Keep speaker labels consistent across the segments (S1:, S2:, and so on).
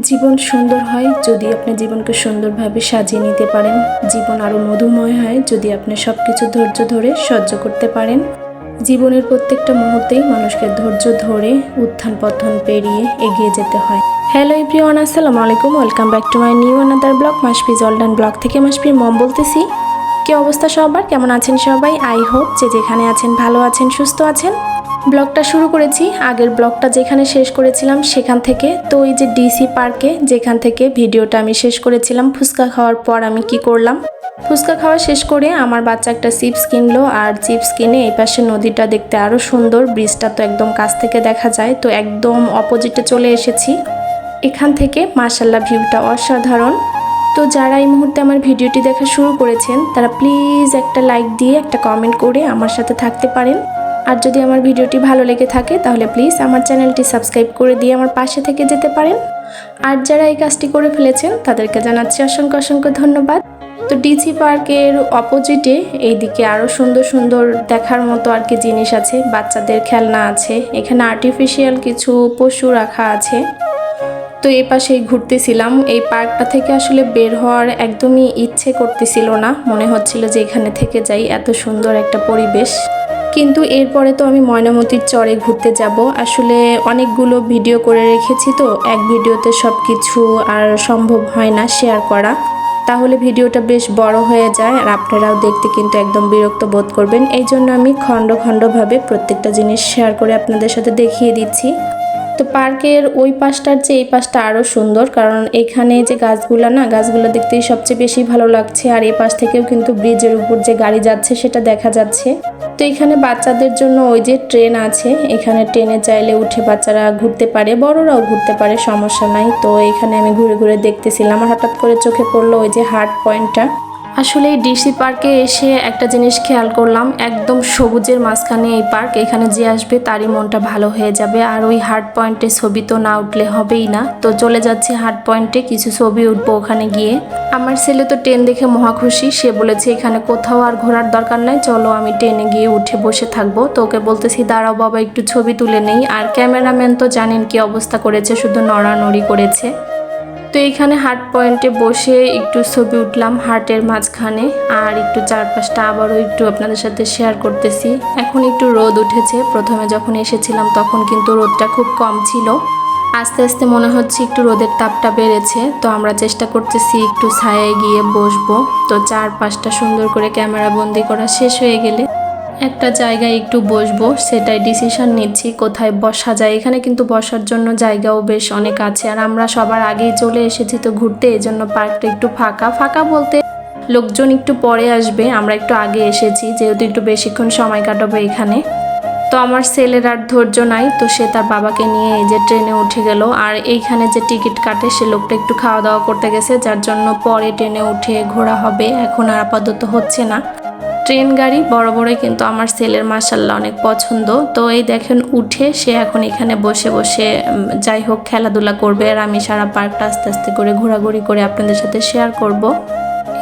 S1: জীবন সুন্দর হয় যদি আপনি জীবনকে সুন্দরভাবে সাজিয়ে নিতে পারেন। জীবন আরও মধুময় হয় যদি আপনি সব কিছু ধৈর্য ধরে সহ্য করতে পারেন। জীবনের প্রত্যেকটা মুহূর্তেই মানুষকে ধৈর্য ধরে উত্থান পতন পেরিয়ে এগিয়ে যেতে হয়। হ্যালো এভরিওয়ান, আসসালামু আলাইকুম। Welcome back to my new another vlog, মাসপি জলডান ব্লগ থেকে মাসপির মম বলতেছি। কি অবস্থা সবার? কেমন আছেন সবাই? আই হোপ যে যেখানে আছেন ভালো আছেন, সুস্থ আছেন। ব্লগটা শুরু করেছি, আগের ব্লগটা যেখানে শেষ করেছিলাম সেখান থেকে। তো ওই যে ডিসি পার্কে, যেখান থেকে ভিডিওটা আমি শেষ করেছিলাম, ফুচকা খাওয়ার পর আমি কি করলাম? ফুচকা খাওয়া শেষ করে আমার বাচ্চা একটা চিপস কিনলো, আর চিপস কিনে এই পাশে নদীটা দেখতে আরও সুন্দর, ব্রিজটা তো একদম কাছ থেকে দেখা যায়। তো একদম অপোজিটে চলে এসেছি। এখান থেকে মার্শাল্লাহ ভিউটা অসাধারণ। তো যারা এই মুহূর্তে আমার ভিডিওটি দেখা শুরু করেছেন, তারা প্লিজ একটা লাইক দিয়ে, একটা কমেন্ট করে আমার সাথে থাকতে পারেন। আর যদি আমার ভিডিওটি ভালো লেগে থাকে, তাহলে প্লিজ আমার চ্যানেলটি সাবস্ক্রাইব করে দিয়ে আমার পাশে থেকে যেতে পারেন। আর যারা এই কাজটি করে ফেলেছেন, তাদেরকে জানাচ্ছি অসংখ্য অসংখ্য ধন্যবাদ। তো ডিসি পার্কের অপোজিটে এইদিকে আরও সুন্দর সুন্দর দেখার মতো আর কি জিনিস আছে। বাচ্চাদের খেলনা আছে, এখানে আর্টিফিশিয়াল কিছু পশু রাখা আছে। তো এই পাশেই ঘুরতেছিলাম। এই পার্কটা থেকে আসলে বের হওয়ার একদমই ইচ্ছে করতেছিল না। মনে হচ্ছিল যে এখানে থেকে যাই, এত সুন্দর একটা পরিবেশ। কিন্তু এরপরে তো আমি ময়নামতির চরে ঘুরতে যাব। আসলে অনেকগুলো ভিডিও করে রেখেছি তো, এক ভিডিওতে সব কিছু আর সম্ভব হয় না শেয়ার করা। তাহলে ভিডিওটা বেশ বড় হয়ে যায় আর আপনারাও দেখতে কিন্তু একদম বিরক্ত বোধ করবেন। এই জন্য আমি খণ্ড খণ্ডভাবে প্রত্যেকটা জিনিস শেয়ার করে আপনাদের সাথে দেখিয়ে দিচ্ছি। তো পার্কের ওই পাশটার চেয়ে এই পাশটা আরও সুন্দর, কারণ এখানে যে গাছগুলো না, গাছগুলো দেখতেই সবচেয়ে বেশি ভালো লাগছে, আর এই পাশ থেকেও কিন্তু ব্রিজের উপর যে গাড়ি যাচ্ছে সেটা দেখা যাচ্ছে। তো এখানে বাচ্চাদের জন্য ওই যে ট্রেন আছে, এখানে ট্রেনে চাইলে উঠে বাচ্চারা ঘুরতে পারে, বড়রাও ঘুরতে পারে, সমস্যা নাই। তো এখানে আমি ঘুরে ঘুরে দেখতেছিলাম, আর হঠাৎ করে চোখে পড়ল ওই যে হার্ট পয়েন্টটা। আসলে ডিসি পার্কে এসে একটা জিনিস খেয়াল করলাম, একদম সবুজের মাঝখানে এই পার্ক, এখানে যে আসবে তারই মনটা ভালো হয়ে যাবে, আর ওই হার্ট পয়েন্টে ছবি তো না উঠলে হবেই না। তো চলে যাচ্ছি হার্ট পয়েন্টে, কিছু ছবি উঠবো ওখানে গিয়ে। আমার ছেলে তো ট্রেন দেখে মহা খুশি, সে বলেছে এখানে কোথাও আর ঘোরার দরকার নাই, চলো আমি ট্রেনে গিয়ে উঠে বসে থাকব। তো ওকে বলতেছি, দাঁড়াও বাবা, একটু ছবি তুলে নেই। আর ক্যামেরাম্যান তো জানেন কি অবস্থা করেছে, শুধু নড়ানড়ি করেছে। তো এইখানে হার্ট পয়েন্টে বসে একটু ছবি উঠলাম হার্টের মাঝখানে আর একটু চারপাশটা আবারও একটু আপনাদের সাথে শেয়ার করতেছি। এখন একটু রোদ উঠেছে, প্রথমে যখন এসেছিলাম তখন কিন্তু রোদটা খুব কম ছিল। আস্তে আস্তে মনে হচ্ছে একটু রোদের তাপটা বেড়েছে, তো আমরা চেষ্টা করতেছি একটু ছায়ায় গিয়ে বসবো। তো চারপাশটা সুন্দর করে ক্যামেরা বন্দি করা শেষ হয়ে গেলে একটা জায়গায় একটু বসবো, সেটাই ডিসিশন নিচ্ছি, কোথায় বসা যায়। এখানে কিন্তু বসার জন্য জায়গাও বেশ অনেক আছে। আর আমরা সবার আগেই চলে এসেছি তো ঘুরতে এই জন্য পার্কটা একটু ফাঁকা। ফাঁকা বলতে লোকজন একটু পরে আসবে, আমরা একটু আগে এসেছি, যেহেতু একটু বেশিক্ষণ সময় কাটাবো এখানে। তো আমার ছেলের আর ধৈর্য নাই, তো সে তার বাবাকে নিয়ে এই যে ট্রেনে উঠে গেল। আর এইখানে যে টিকিট কাটে, সে লোকটা একটু খাওয়া দাওয়া করতে গেছে, যার জন্য পরে ট্রেনে উঠে ঘোরা হবে। এখন আর আপাতত হচ্ছে না। ট্রেন গাড়ি বড় বড়ই কিন্তু আমার সেলের মাসাল্লাহ অনেক পছন্দ। তো এই দেখেন উঠে সে এখন এখানে বসে বসে যাই হোক খেলাধুলা করবে আর আমি সারা পার্কটা আস্তে আস্তে করে ঘোরাঘুরি করে আপনাদের সাথে শেয়ার করব।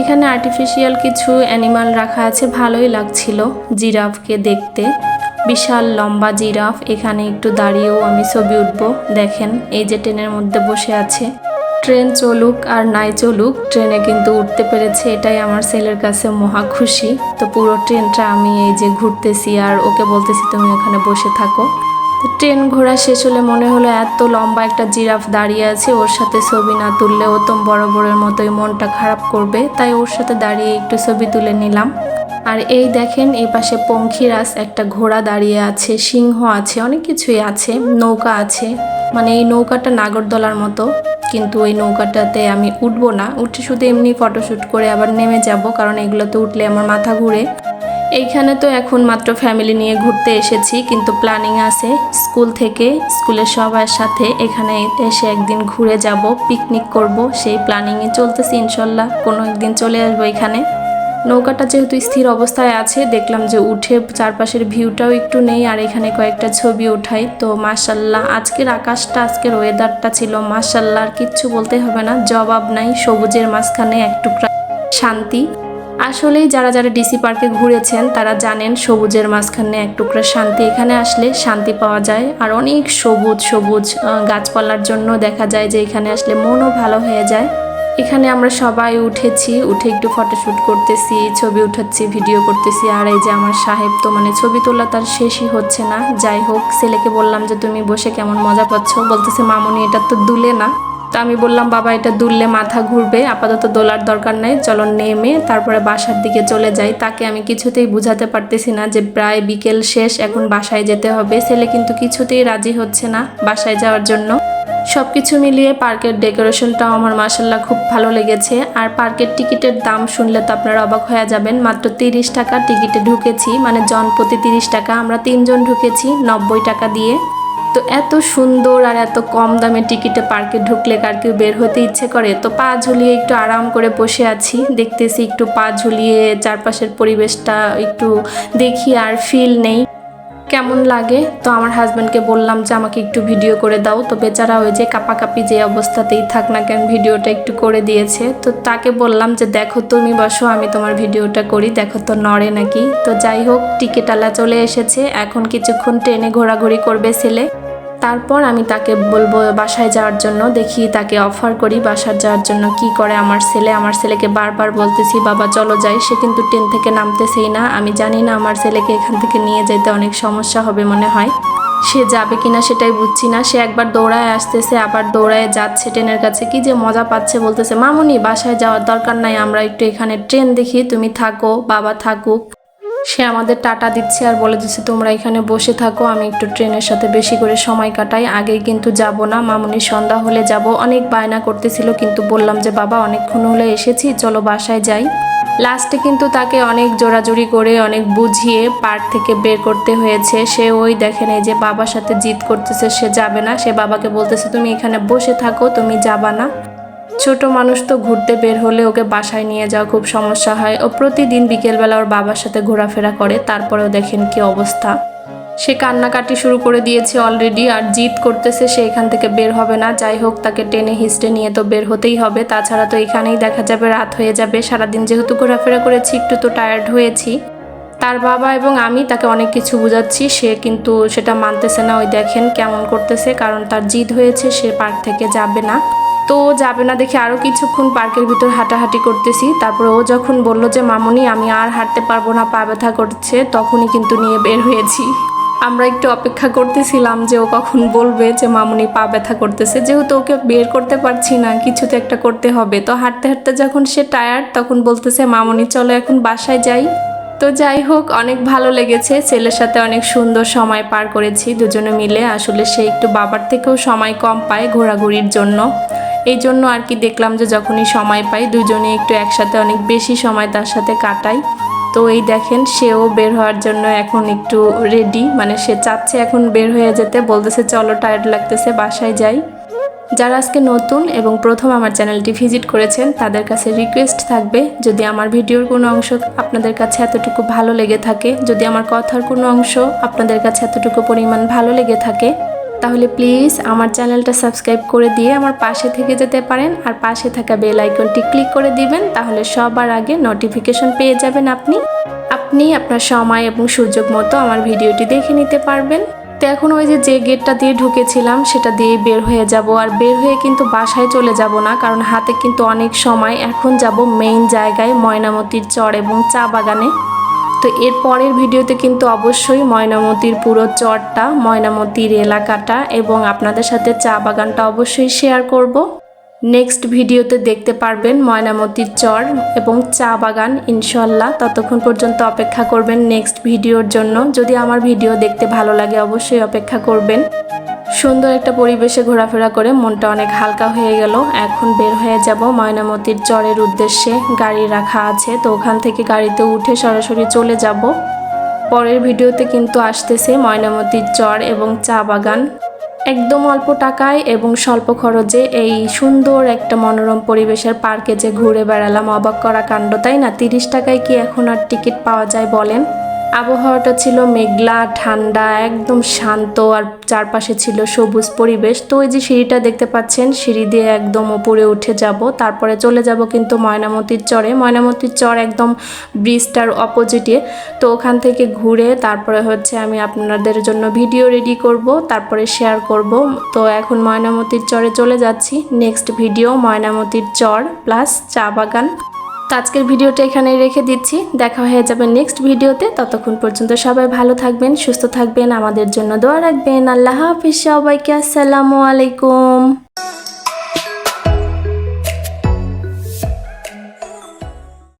S1: এখানে আর্টিফিশিয়াল কিছু অ্যানিমাল রাখা আছে, ভালোই লাগছিল জিরাফকে দেখতে। বিশাল লম্বা জিরাফ, এখানে একটু দাঁড়িয়েও আমি ছবি উঠবো। দেখেন এই যে ট্রেনের মধ্যে বসে আছে। ট্রেন চলুক আর নাই চলুক, ট্রেনে কিন্তু উঠতে পেরেছে, এটাই আমার ছেলের কাছে মহা খুশি। তো পুরো ট্রেনটা আমি এই যে ঘুরতেছি আর ওকে বলতেছি, তুমি ওখানে বসে থাকো। তো ট্রেন ঘোরা শেষ হলে মনে হলো এত লম্বা একটা জিরাফ দাঁড়িয়ে আছে, ওর সাথে ছবি না তুললে ও তো বড় বড়ের মতোই মনটা খারাপ করবে, তাই ওর সাথে দাঁড়িয়ে একটু ছবি তুলে নিলাম। আর এই দেখেন, এই পাশে পঙ্খিরাস একটা ঘোড়া দাঁড়িয়ে আছে, সিংহ আছে, অনেক কিছুই আছে, নৌকা আছে। মানে এই নৌকাটা নাগরদোলার মতো, কিন্তু ওই নৌকাটাতে আমি উঠবো না। উঠে শুধু এমনি ফটোশ্যুট করে আবার নেমে যাব, কারণ এগুলোতে উঠলে আমার মাথা ঘুরে। এইখানে তো এখন মাত্র ফ্যামিলি নিয়ে ঘুরতে এসেছি, কিন্তু প্ল্যানিং আছে। স্কুল থেকে, স্কুলের সবার সাথে এখানে এসে একদিন ঘুরে যাব পিকনিক করব, সেই প্ল্যানিংয়ে চলতেছি ইনশাল্লাহ। কোনো একদিন চলে আসব এখানে। নৌকাটা যেহেতু স্থির অবস্থায় আছে, দেখলাম যে উঠে চারপাশের ভিউটাও একটু নেই আর এখানে কয়েকটা ছবি উঠাই তো মাশাল্লাহ, আজকের আকাশটা, আজকের ওয়েদারটা ছিল মাশাল্লাহ, আর কিচ্ছু বলতে হবে না। জবাব নাই, সবুজের মাঝখানে এক টুকরা শান্তি। আসলেই যারা যারা ডিসি পার্কে ঘুরেছেন, তারা জানেন সবুজের মাঝখানে এক টুকরা শান্তি। এখানে আসলে শান্তি পাওয়া যায়, আর অনেক সবুজ সবুজ গাছপালার জন্য দেখা যায় যে এখানে আসলে মনও ভালো হয়ে যায়। এখানে আমরা সবাই উঠেছি, উঠে একটু ফটোশ্যুট করতেছি, ছবি উঠাচ্ছি ভিডিও করতেছি। আর এই যে আমার সাহেব তো মানে ছবি তোলা তার শেষই হচ্ছে না। যাই হোক, ছেলেকে বললাম যে, তুমি বসে কেমন মজা পাচ্ছ? বলতেছে, মামুনি, এটা তো দুলে না। তো আমি বললাম, বাবা, এটা দুললে মাথা ঘুরবে, আপাতত দোলার দরকার নেই, চলো নেমে তারপরে বাসার দিকে চলে যাই। তাকে আমি কিছুতেই বুঝাতে পারতেছি না যে, প্রায় বিকেল শেষ, এখন বাসায় যেতে হবে। ছেলে কিন্তু কিছুতেই রাজি হচ্ছে না বাসায় যাওয়ার জন্য। সব কিছু মিলিয়ে পার্কের ডেকোরেশনটাও আমার মাসাল্লাহ খুব ভালো লেগেছে। আর পার্কের টিকিটের দাম শুনলে তো আপনারা অবাক হয়ে যাবেন, মাত্র তিরিশ টাকা টিকিটে ঢুকেছি। মানে জন প্রতি তিরিশ টাকা, আমরা তিনজন ঢুকেছি নব্বই টাকা দিয়ে। তো এত সুন্দর আর এত কম দামে টিকিটে পার্কে ঢুকলে কার কেউ বের হতে ইচ্ছে করে? তো পা ঝুলিয়ে একটু আরাম করে বসে আছি, দেখতেছি একটু পা ঝুলিয়ে চারপাশের পরিবেশটা একটু দেখি আর ফিল নেই। কেমন লাগে? তো আমার হাজব্যান্ডকে বললাম যে, আমাকে একটু ভিডিও করে দাও। তো বেচারা ওই যে কাপাকাপি যে অবস্থাতেই থাক না কেন ভিডিওটা একটু করে দিয়েছে। তো তাকে বললাম যে, দেখো তুমি বসো, আমি তোমার ভিডিওটা করি। দেখো তো নড়ে নাকি? তো যাই হোক টিকিটালা চলে এসেছে। এখন কিছুক্ষণ ট্রেনে ঘোরাঘুরি করবে ছেলে। তারপর আমি তাকে বলব, বাসায় যাওয়ার জন্য দেখি তাকে অফার করি, বাসায় যাওয়ার জন্য কি করে আমার ছেলে। আমার ছেলেকে বারবার বলতেছি, বাবা, চলো যাই। সে কিন্তু ট্রেন থেকে নামতেছেই না। আমি জানি না আমার ছেলেকে এখান থেকে নিয়ে যেতে অনেক সমস্যা হবে মনে হয়। সে যাবে কিনা সেটাই বুঝছি না। সে একবার দৌড়ায় আসতেছে, আবার দৌড়ায় যাচ্ছে ট্রেনের কাছে। কি যে মজা পাচ্ছে বলতেছে, মামুনি, বাসায় যাওয়ার দরকার নাই। আমরা একটু এখানে ট্রেন দেখি। তুমি থাকো, বাবা থাকুক। সে আমাদের টাটা দিচ্ছে আর বলে দিচ্ছে, তোমরা এখানে বসে থাকো, আমি একটু ট্রেনের সাথে বেশি করে সময় কাটাই। আগেই কিন্তু যাব না, মামুনির সন্ধ্যা হলে যাব। অনেক বায়না করতেছিল, কিন্তু বললাম যে, বাবা, অনেকক্ষণ হলে এসেছি, চলো বাসায় যাই। লাস্টে কিন্তু তাকে অনেক জোরাজুরি করে, অনেক বুঝিয়ে পার্ক থেকে বের করতে হয়েছে। সে ওই দেখেন, এই যে বাবার সাথে জিদ করতেছে, সে যাবে না। সে বাবাকে বলতেছে, তুমি এখানে বসে থাকো, তুমি যাবা না। ছোট মানুষ তো ঘুরতে বের হলে ওকে বাসায় নিয়ে যাওয়া খুব সমস্যা হয় ও প্রতিদিন বিকেলবেলা ওর বাবার সাথে ঘোরাফেরা করে, তারপরেও দেখেন কি অবস্থা। সে কান্নাকাটি শুরু করে দিয়েছে অলরেডি আর জিদ করতেছে সে এখান থেকে বের হবে না, যাই হোক তাকে টেনে হিস্টে নিয়ে তো বের হতেই হবে, তাছাড়া তো এখানেই দেখা যাবে রাত হয়ে যাবে, সারাদিন যেহেতু ঘোরাফেরা করেছি, একটু তো টায়ার্ড হয়েছি। তার বাবা এবং আমি তাকে অনেক কিছু বোঝাচ্ছি। সে কিন্তু সেটা মানতেছে না, ওই দেখেন কেমন করতেছে, কারণ তার জিদ হয়েছে, সে পার্ক থেকে যাবে না। তো যাবে না দেখে আরও কিছুক্ষণ পার্কের ভিতর হাঁটাহাঁটি করতেছি। তারপরে ও যখন বলল যে, মামুনি, আমি আর হাঁটতে পারব না, পা ব্যথা করছে, তখনই কিন্তু নিয়ে বের হয়েছি। আমরা একটু অপেক্ষা করতেছিলাম যে ও কখন বলবে যে, মামুনি, পা ব্যথা করতেছে। যেহেতু ওকে বের করতে পারছি না কিছু তো একটা করতে হবে। তো হাঁটতে হাঁটতে যখন সে টায়ার্ড তখন বলতেছে, মামুনি, চলো এখন বাসায় যাই। তো যাই হোক, অনেক ভালো লেগেছে। ছেলের সাথে অনেক সুন্দর সময় পার করেছি, দুজনে মিলে। আসলে সে একটু বাবার থেকেও সময় কম পায় ঘোরাঘুরির জন্য। এই জন্য আর কি দেখলাম যে যখনই সময় পাই, দুজনে একটু একসাথে অনেক বেশি সময় তার সাথে কাটাই। তো এই দেখেন, সেও বের হওয়ার জন্য এখন একটু রেডি মানে সে চাচ্ছে এখন বের হয়ে যেতে। বলতেছে, চলো টায়ার্ড লাগতেছে, বাসায় যাই। যারা আজকে নতুন এবং প্রথম আমার চ্যানেলটি ভিজিট করেছেন, তাদের কাছে রিকোয়েস্ট থাকবে, যদি আমার ভিডিওর কোনো অংশ আপনাদের কাছে এতটুকু ভালো লেগে থাকে, যদি আমার কথার কোনো অংশ আপনাদের কাছে এতটুকু পরিমাণ ভালো লেগে থাকে, তাহলে প্লিজ আমার চ্যানেলটা সাবস্ক্রাইব করে দিয়ে আমার পাশে থেকে যেতে পারেন, আর পাশে থাকা বেল আইকনটি ক্লিক করে দিবেন, তাহলে সবার আগে নোটিফিকেশন পেয়ে যাবেন আপনি। আপনি আপনার সময় এবং সুযোগ মতো আমার ভিডিওটি দেখে নিতে পারবেন। তো এখন ওই যে যে গেটটা দিয়ে ঢুকেছিলাম, সেটা দিয়ে বের হয়ে যাব। আর বের হয়ে কিন্তু বাসায় চলে যাব না, কারণ হাতে কিন্তু অনেক সময় এখন যাব মেইন জায়গায় ময়নামতির চর এবং চা বাগানে। তো এর পরের ভিডিওতে কিন্তু অবশ্যই ময়নামতির পুরো চরটা, ময়নামতির এলাকাটা এবং আপনাদের সাথে চা বাগানটা অবশ্যই শেয়ার করব। নেক্সট ভিডিওতে দেখতে পারবেন ময়নামতির চর এবং চা বাগান ইনশাল্লাহ ততক্ষণ পর্যন্ত অপেক্ষা করবেন নেক্সট ভিডিওর জন্য। যদি আমার ভিডিও দেখতে ভালো লাগে, অবশ্যই অপেক্ষা করবেন। সুন্দর একটা পরিবেশে ঘোরাফেরা করে মনটা অনেক হালকা হয়ে গেল। এখন বের হয়ে যাব ময়নামতির চরের উদ্দেশ্যে। গাড়ি রাখা আছে, তো ওখান থেকে গাড়িতে উঠে সরাসরি চলে যাব। পরের ভিডিওতে কিন্তু আসতেছে ময়নামতির চর এবং চা বাগান। একদম অল্প টাকায় এবং স্বল্প খরচে এই সুন্দর একটা মনোরম পরিবেশের পার্কে যে ঘুরে বেড়ালাম, অবাক করা কাণ্ড, তাই না? তিরিশ টাকায় কি এখন আর টিকিট পাওয়া যায় বলেন? আবহাওয়াটা ছিল মেঘলা, ঠান্ডা, একদম শান্ত আর চারপাশে ছিল সবুজ পরিবেশ। তো ওই যে সিঁড়িটা দেখতে পাচ্ছেন, সিঁড়ি দিয়ে একদম উপরে উঠে যাব। তারপরে চলে যাব কিন্তু ময়নামতির চরে। ময়নামতির চর একদম ব্রিজটার অপোজিটে তো ওখান থেকে ঘুরে তারপরে হচ্ছে আমি আপনাদের জন্য ভিডিও রেডি করব, তারপরে শেয়ার করব। তো এখন ময়নামতির চরে চলে যাচ্ছি। নেক্সট ভিডিও ময়নামতির চর প্লাস চা বাগান। তো আজকের ভিডিওটা এখানেই রেখে দিচ্ছি। দেখা হয়ে যাবে নেক্সট ভিডিওতে। ততক্ষণ পর্যন্ত সবাই ভালো থাকবেন, সুস্থ থাকবেন। আমাদের জন্য দোয়া রাখবেন। আল্লাহ হাফিজ সবাইকে। আসসালামু আলাইকুম।